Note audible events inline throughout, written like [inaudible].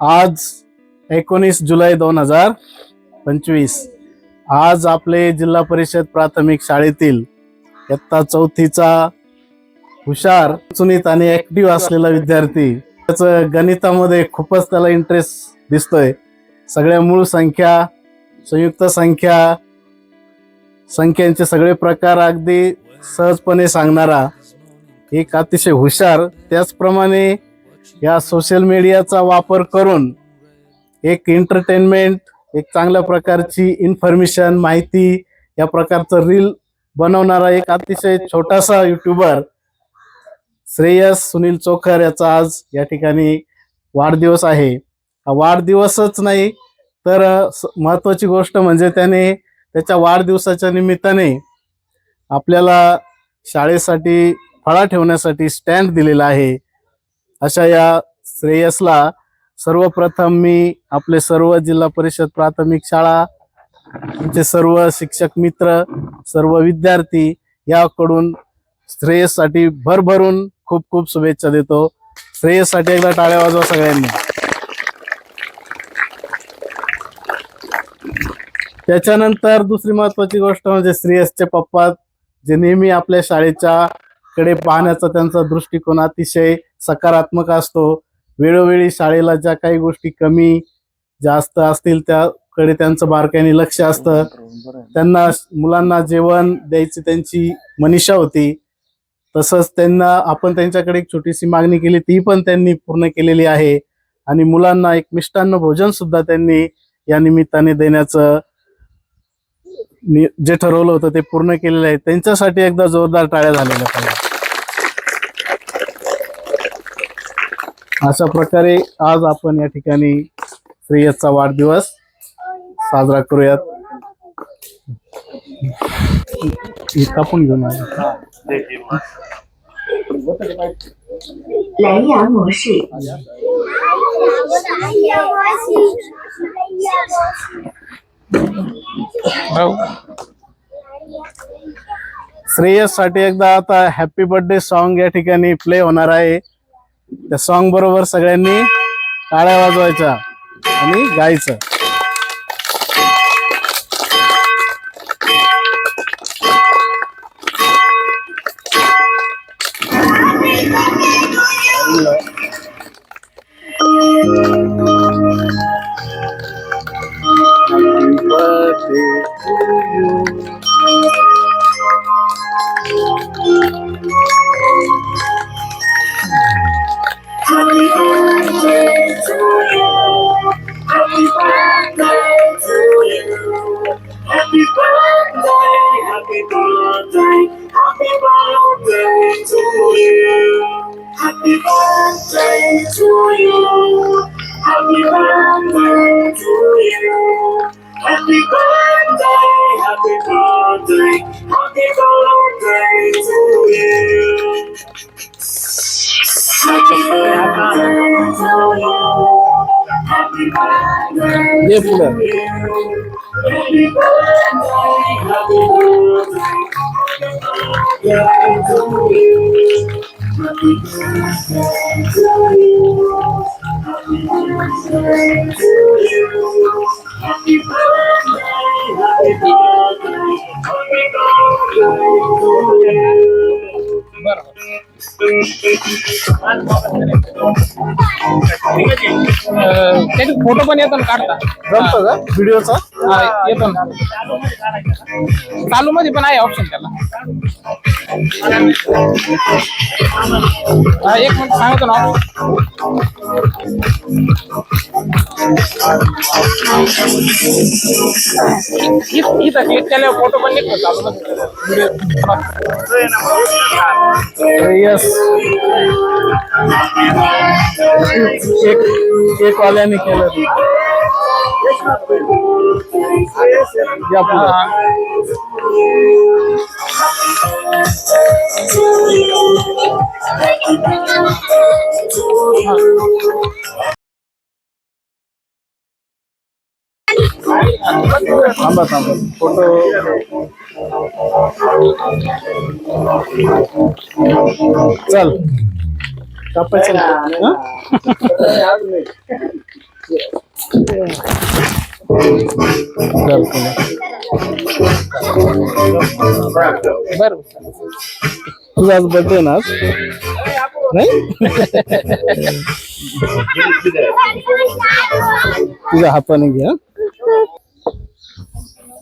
आज एकोणीस जुलै दोन हजार पंचवीस. आज आपले जिल्हा परिषद प्राथमिक शाळेतील इयत्ता चौथीचा हुशार सुनीत आणि ऍक्टिव्ह असलेला विद्यार्थी. त्याचं गणितामध्ये खूपच त्याला इंटरेस्ट दिसतोय. सगळ्या मूळ संख्या संयुक्त संख्या संख्यांचे सगळे प्रकार अगदी सहजपणे सांगणारा एक अतिशय हुशार. त्याचप्रमाणे या सोशल मीडियाचा वापर करून एक एंटरटेनमेंट एक चांगल्या प्रकारची इन्फॉर्मेशन माहिती या प्रकारचं रील बनवणारा एक अतिशय छोटासा युट्यूबर श्रेयस सुनील चोखर याचा आज या ठिकाणी वाढदिवस आहे. हा वाढदिवसच नाही तर महत्वाची गोष्ट म्हणजे त्याने त्याच्या वाढदिवसाच्या निमित्ताने आपल्याला शाळेसाठी फळा ठेवण्यासाठी स्टँड दिलेला आहे. अशा या श्रेयसला सर्वप्रथम मी आपले सर्व जिल्हा परिषद प्राथमिक शाळा आमचे सर्व शिक्षक मित्र सर्व विद्यार्थी याकडून श्रेयससाठी भरभरून खूप खूप शुभेच्छा देतो. श्रेयससाठी एकदा टाळ्या वाजवा सगळ्यांनी. त्याच्यानंतर दुसरी महत्वाची गोष्ट म्हणजे श्रेयसचे पप्पा जे नेहमी आपल्या शाळेच्या कडे पाहण्याचा त्यांचा दृष्टिकोन अतिशय सकारात्मक असतो. वेळोवेळी शाळेला ज्या काही गोष्टी कमी जास्त असतील त्याकडे त्यांचं बारकाईने लक्ष असतं. त्यांना मुलांना जेवण द्यायची त्यांची मनीषा होती. तसंच त्यांना आपण त्यांच्याकडे एक छोटीशी मागणी केली ती पण त्यांनी पूर्ण केलेली आहे. आणि मुलांना एक मिष्टान्न भोजन सुद्धा त्यांनी या निमित्ताने देण्याचं जे ठरवलं होतं ते पूर्ण केलेलं आहे. त्यांच्यासाठी एकदा जोरदार टाळ्या झालेल्या पाहिजे अशा प्रकारे आज आपण या ठिकाणी श्रेयसचा वाढदिवस साजरा करूयात. कापून घेऊन श्रेयससाठी एकदा आता हॅपी बर्थडे सॉन्ग या ठिकाणी प्ले होणार आहे. त्या सॉन्ग बरोबर सगळ्यांनी टाळ्या वाजवायच्या आणि गायचं Happy birthday to you. all day. I'll give all day to you. Happy birthday to you. Happy birthday, Happy birthday to you. Bárbaro. त्याचे फोटो पण येतो ना काढता. जमतं का? व्हिडिओचा? हा, येतो ना. चालू मध्ये पण आहे ऑप्शन त्याला. हा, एक मिनिट सांगतो ना. इथं इथं क्लिक केल्यावर फोटो पण निघतो चालू मध्ये यस एक एक वाल्याने केलं ते. या पुढं. थांबा थांबा. फोटो चल. कापायचं ना? हं? बरं. तुझा आज बर्थडे ना आज? नाही? [laughs] हाताने घ्या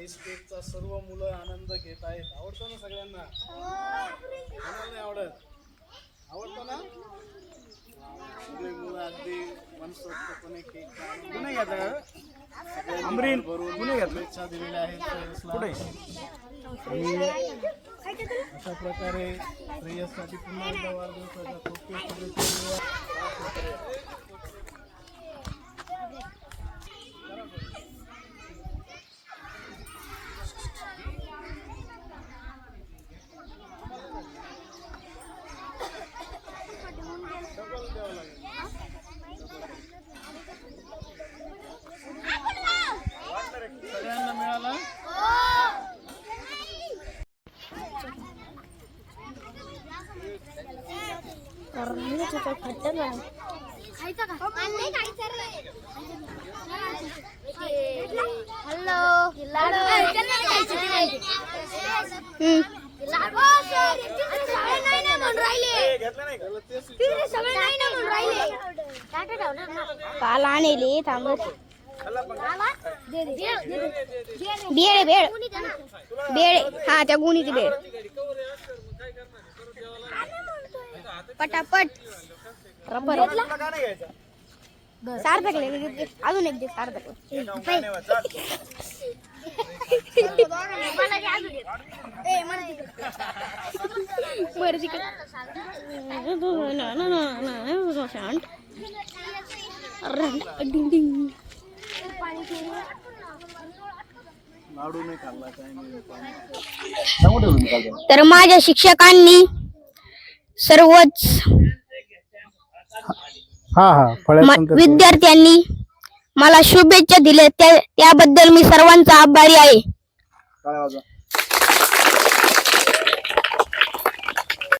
आईस केकचा सर्व मुलं आनंद घेत आहेत. आवडतो ना सगळ्यांना? नाही आवडत? आवडतो ना? सगळी मुलं अगदी मनसोक्तपणे केकचा आनंद घेतात. सगळ्यांनी भरून शुभेच्छा दिलेल्या आहेत श्रेयसला. आणि अशा प्रकारे श्रेयससाठी पुन्हा एकदा वाढदिवसाच्या खूप खूप शुभेच्छा देऊया. सगळ्यांना मिळाला काल आणले थांबत बेळ बेळ. बेळ. हा त्या गुणीची बेळ. पटापट. रबर. सार्थक. अजून एक दे सार्थक तर माझ्या शिक्षकांनी सर्वच हा हा. म- विद्यार्थ्यांनी मला शुभेच्छा दिल्या. त्या त्याबद्दल मी सर्वांचा आभारी आहे.